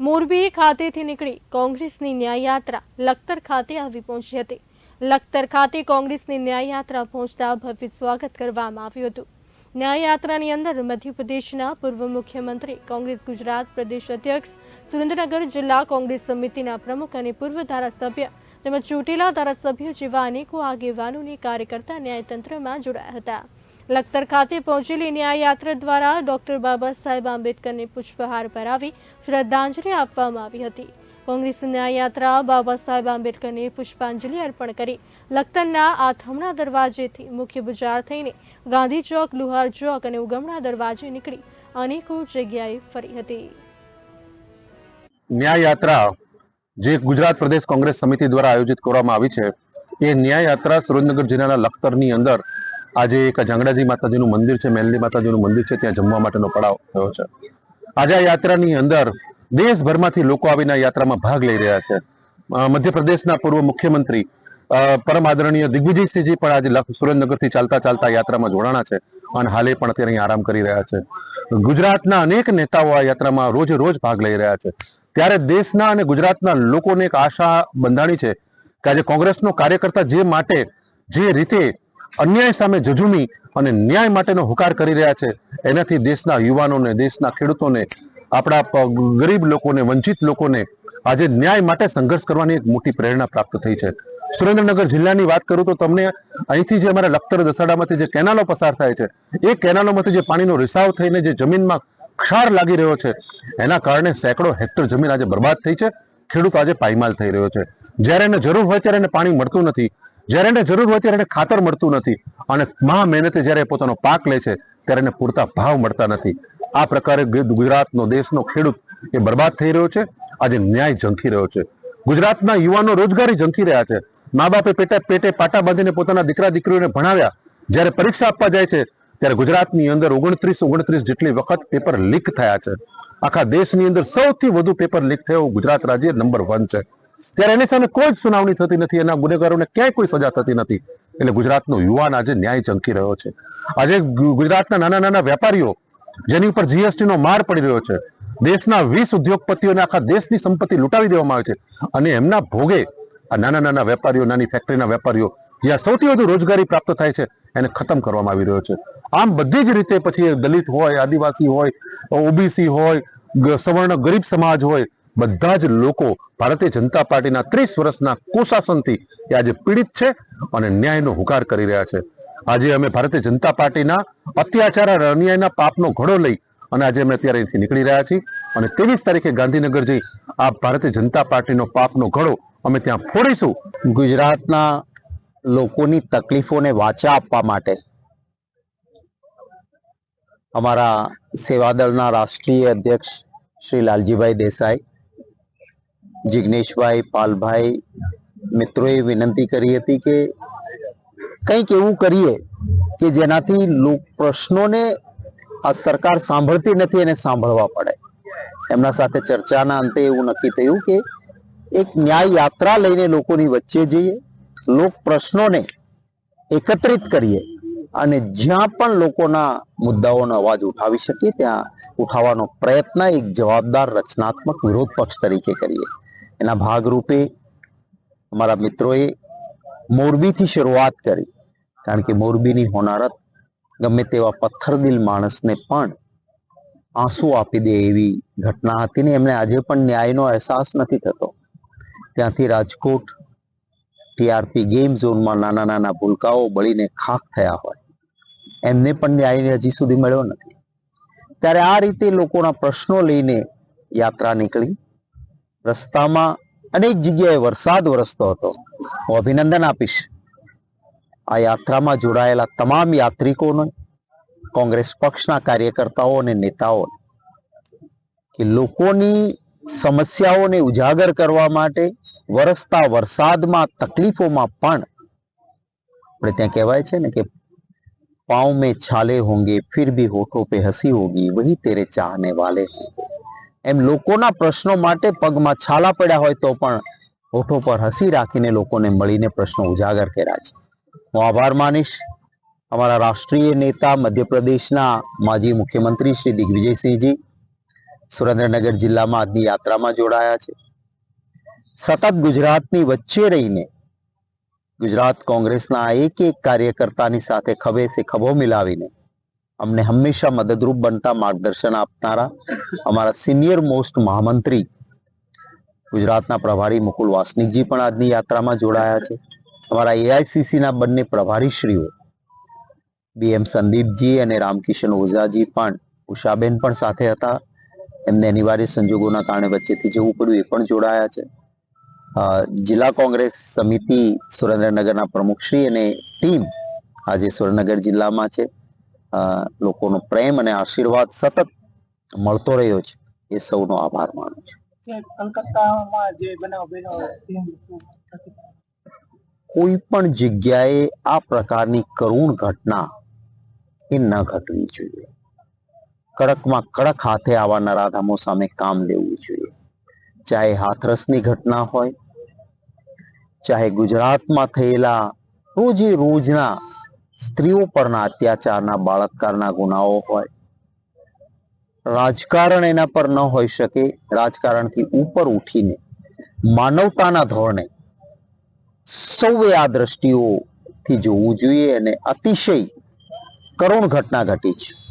મોરબી ખાતેથી નીકળી કોંગ્રેસની ન્યાયયાત્રા લખતર ખાતે આવી પહોંચી હતી. લખતર ખાતે કોંગ્રેસની ન્યાયયાત્રા પહોંચતા ભવ્ય સ્વાગત કરવામાં આવ્યું હતું. ન્યાયયાત્રાની અંદર મધ્યપ્રદેશના પૂર્વ મુખ્યમંત્રી, કોંગ્રેસ ગુજરાત પ્રદેશ અધ્યક્ષ, સુરેન્દ્રનગર જિલ્લા કોંગ્રેસ સમિતિના પ્રમુખ અને પૂર્વ ધારાસભ્ય તેમજ ચોટીલા ધારાસભ્ય જેવા અનેકો આગેવાનોની કાર્યકર્તા ન્યાયતંત્રમાં જોડાયા હતા. લખતર ખાતે પહોંચેલી ન્યાયયાત્રા દ્વારા ડોક્ટર બાબા સાહેબ આંબેડકરને પુષ્પહાર પહેરાવી શ્રદ્ધાંજલિ આપવામાં આવી હતી. કોંગ્રેસ ન્યાયયાત્રા બાબા સાહેબ આંબેડકરને પુષ્પાંજલિ અર્પણ કરી લખતરના આથમણા દરવાજેથી મુખ્ય બજાર થઈને ગાંધી ચોક, લુહાર ચોક અને ઉગમણા દરવાજે નીકળી અનેકો જગ્યાએ ફરી હતી. ન્યાય યાત્રા જે ગુજરાત પ્રદેશ કોંગ્રેસ સમિતિ દ્વારા આયોજિત કરવામાં આવી છે, એ ન્યાય યાત્રા સુરેન્દ્રનગર જિલ્લાના લખતરની અંદર આજે એક જાંગડાજી માતાજીનું મંદિર છે, મેલની માતાજીનું મંદિર છે, ત્યાં જમવા માટેનો પડાવ થયો છે. આજે આ યાત્રાની અંદર દેશભરમાંથી લોકો આવીને આ યાત્રામાં ભાગ લઈ રહ્યા છે. મધ્યપ્રદેશના પૂર્વ મુખ્યમંત્રી પરમ આદરણીય દિગ્વિજયસિંહજી પણ આજે સુરેન્દ્રનગરથી ચાલતા ચાલતા યાત્રામાં જોડાણા છે અને હાલે પણ અત્યારે અહીં આરામ કરી રહ્યા છે. ગુજરાતના અનેક નેતાઓ આ યાત્રામાં રોજે રોજ ભાગ લઈ રહ્યા છે. ત્યારે દેશના અને ગુજરાતના લોકોને એક આશા બંધાણી છે કે આજે કોંગ્રેસનો કાર્યકર્તા જે માટે, જે રીતે અન્યાય સામે જજુમી અને ન્યાય માટેનો હુકાર કરી રહ્યા છે. એનાથી દેશના યુવાનોને દેશના ખેડૂતોને આપણા ગરીબ લોકોને વંચિત લોકોને આજે ન્યાય માટે સંઘર્ષ કરવાની એક મોટી પ્રેરણા પ્રાપ્ત થઈ છે. સુરેન્દ્રનગર જિલ્લાની વાત કરું તો તમને અહીંથી જે અમારા લખતર દસાડામાંથી જે કેનાલો પસાર થાય છે, એ કેનાલોમાંથી જે પાણીનો રિસાવ થઈને જે જમીનમાં ક્ષાર લાગી રહ્યો છે, એના કારણે સેંકડો હેક્ટર જમીન આજે બરબાદ થઈ છે. ખેડૂત આજે પાયમાલ થઈ રહ્યો છે. જ્યારે એને જરૂર હોય ત્યારે એને પાણી મળતું નથી. જ્યારે એને જરૂર હોય ત્યારે એને ખાતર મળતું નથી. અને મહા મહેનતે જ્યારે એ પોતાનો પાક લે છે, ત્યારે એને પૂરતા ભાવ મળતા નથી. આ પ્રકારે ગુજરાતનો દેશનો ખેડૂત એ બરબાદ થઈ રહ્યો છે. આજે ન્યાય ઝંખી રહ્યો છે. ગુજરાતના યુવાનો રોજગારી ઝંખી રહ્યા છે. મા બાપે પેટે પેટે પાટા બાંધીને પોતાના દીકરા, દીકરીઓને ભણાવ્યા. જ્યારે પરીક્ષા આપવા જાય છે, ત્યારે ગુજરાતની અંદર ઓગણત્રીસ ઓગણત્રીસ જેટલી વખત પેપર લીક થયા છે. આખા દેશની અંદર સૌથી વધુ પેપર લીક થયો ગુજરાત રાજ્ય નંબર વન છે. ત્યારે એની સામે કોઈ જ સુનાવણી થતી નથી. એના ગુનેગારોને ક્યાંય કોઈ સજા થતી નથી. એટલે ગુજરાતનો યુવાન આજે ન્યાય ચંકી રહ્યો છે. આજે ગુજરાતના નાના નાના વેપારીઓ જેની ઉપર જીએસટીનો માર પડી રહ્યો છે, દેશના વીસ ઉદ્યોગપતિઓને આખા દેશની સંપત્તિ લૂંટાવી દેવામાં આવે છે અને એમના ભોગે આ નાના નાના વેપારીઓ, નાની ફેક્ટરીના વેપારીઓ જ્યાં સૌથી વધુ રોજગારી પ્રાપ્ત થાય છે, એને ખતમ કરવામાં આવી રહ્યો છે. આમ બધી જ રીતે પછી દલિત હોય, આદિવાસી હોય, ઓબીસી હોય સવર્ણ ગરીબ સમાજ હોય બધા જ લોકો ભારતીય જનતા પાર્ટીના ત્રીસ વર્ષના કુશાસનથી એ આજે પીડિત છે અને ન્યાયનો હુકાર કરી રહ્યા છે. આજે અમે ભારતીય જનતા પાર્ટીના અત્યાચાર અને અન્યાયના પાપનો ઘડો લઈ અને આજે અમે અત્યારે અહીંથી નીકળી રહ્યા છીએ અને ત્રેવીસ તારીખે ગાંધીનગર જઈ આ ભારતીય જનતા પાર્ટીનો પાપનો ઘડો અમે ત્યાં ફોડીશું. ગુજરાતના લોકોની તકલીફોને વાચા આપવા માટે અમારા સેવાદળના રાષ્ટ્રીય અધ્યક્ષ શ્રી લાલજીભાઈ દેસાઈ જિગ્નેશભાઈ, પાલભાઈ મિત્રોએ વિનંતી કરી હતી કે કંઈક એવું કરીએ કે જેનાથી લોક પ્રશ્નોને આ સરકાર સાંભળતી નથી એને સાંભળવા પડે. એમના સાથે ચર્ચાના અંતે એવું નક્કી થયું કે એક ન્યાય યાત્રા લઈને લોકોની વચ્ચે જઈએ, લોક પ્રશ્નોને એકત્રિત કરીએ અને જ્યાં પણ લોકોના મુદ્દાઓનો અવાજ ઉઠાવી શકીએ, ત્યાં ઉઠાવવાનો પ્રયત્ન એક જવાબદાર રચનાત્મક વિરોધ પક્ષ તરીકે કરીએ. એના ભાગરૂપે અમારા મિત્રોએ મોરબીથી શરૂઆત કરી. કારણ કે મોરબીની હોનારત ગમે તેવા પથ્થરદિલ માણસને પણ આંસુ આપી દે એવી ઘટના હતી ને એમને આજે પણ ન્યાયનો અહેસાસ નથી થતો. ત્યાંથી રાજકોટ ટીઆરપી ગેમ ઝોનમાં નાના નાના ભૂલકાઓ બળીને ખાખ થયા હોય. એમને પણ ન્યાય હજી સુધી મળ્યો નથી. ત્યારે આ રીતે લોકોના પ્રશ્નો લઈને યાત્રા નીકળી. રસ્તામાં અનેક જગ્યાએ વરસાદ વરસતો હતો. હું અભિનંદન આપીશ. આ યાત્રામાં જોડાયેલા તમામ યાત્રિકોને, કોંગ્રેસ પક્ષના કાર્યકર્તાઓ અને નેતાઓ કે લોકોની સમસ્યાઓને ઉજાગર કરવા માટે વરસતા વરસાદમાં તકલીફોમાં પણ આપણે ત્યાં કહેવાય છે ને કે पाँव में छाले होंगे फिर भी होठों पे हंसी होगी वही तेरे चाहने વાલે हैं એમ લોકોના પ્રશ્નો માટે પગમાં છાલા પડ્યા હોય તો પણ હોઠો પર હસી રાખીને લોકોને મળીને પ્રશ્નો ઉજાગર કર્યા છે. હું આભાર માનીશ. અમારા રાષ્ટ્રીય નેતા મધ્યપ્રદેશના માજી મુખ્યમંત્રી શ્રી દિગ્વિજયસિંહજી સુરેન્દ્રનગર જિલ્લામાં આજની યાત્રામાં જોડાયા છે. સતત ગુજરાતની વચ્ચે રહીને ગુજરાત કોંગ્રેસના એક એક કાર્યકર્તાની સાથે ખભે સે ખભો મિલાવીને અમને હંમેશા મદદરૂપ બનતા, માર્ગદર્શન આપનારા અમારા સિનિયર મોસ્ટ મહામંત્રી ગુજરાતના પ્રભારી મુકુલ વાસનિકજી પણ આજની યાત્રામાં જોડાયા છે. અમારા એઆઈસીસીના બંને પ્રભારીશ્રીઓ બીએમ સંદીપજી અને રામકિશન ઓઝાજી પણ, ઉષાબેન પણ સાથે હતા. એમને અનિવાર્ય સંજોગોના કારણે વચ્ચેથી જવું પડ્યું, એ પણ જોડાયા છે. જિલ્લા કોંગ્રેસ સમિતિ સુરેન્દ્રનગરના પ્રમુખશ્રી અને ટીમ આજે સુરેન્દ્રનગર જિલ્લામાં છે. લોકોનો પ્રેમ અને આશીર્વાદ સતત મળતો રહ્યો છે. એ સૌનો આભાર માનું છું. કલકત્તામાં જે બનાવ કોઈ પણ જગ્યાએ આ પ્રકારની કરુણ ઘટના એ ન ઘટવી જોઈએ. કડકમાં કડક હાથે આવા નરાધામો સામે કામ લેવું જોઈએ. ચાહે હાથરસની ઘટના હોય ચાહે ગુજરાતમાં થયેલા રોજે રોજના સ્ત્રીઓ પરના અત્યાચારના બાળકકારના ગુનાઓ હોય. રાજકારણ એના પર ન હોઈ શકે. રાજકારણથી ઉપર ઉઠીને માનવતાના ધોરણે સૌએ આ દ્રષ્ટિઓથી જોવું જોઈએ અને અતિશય કરુણ ઘટના ઘટી છે.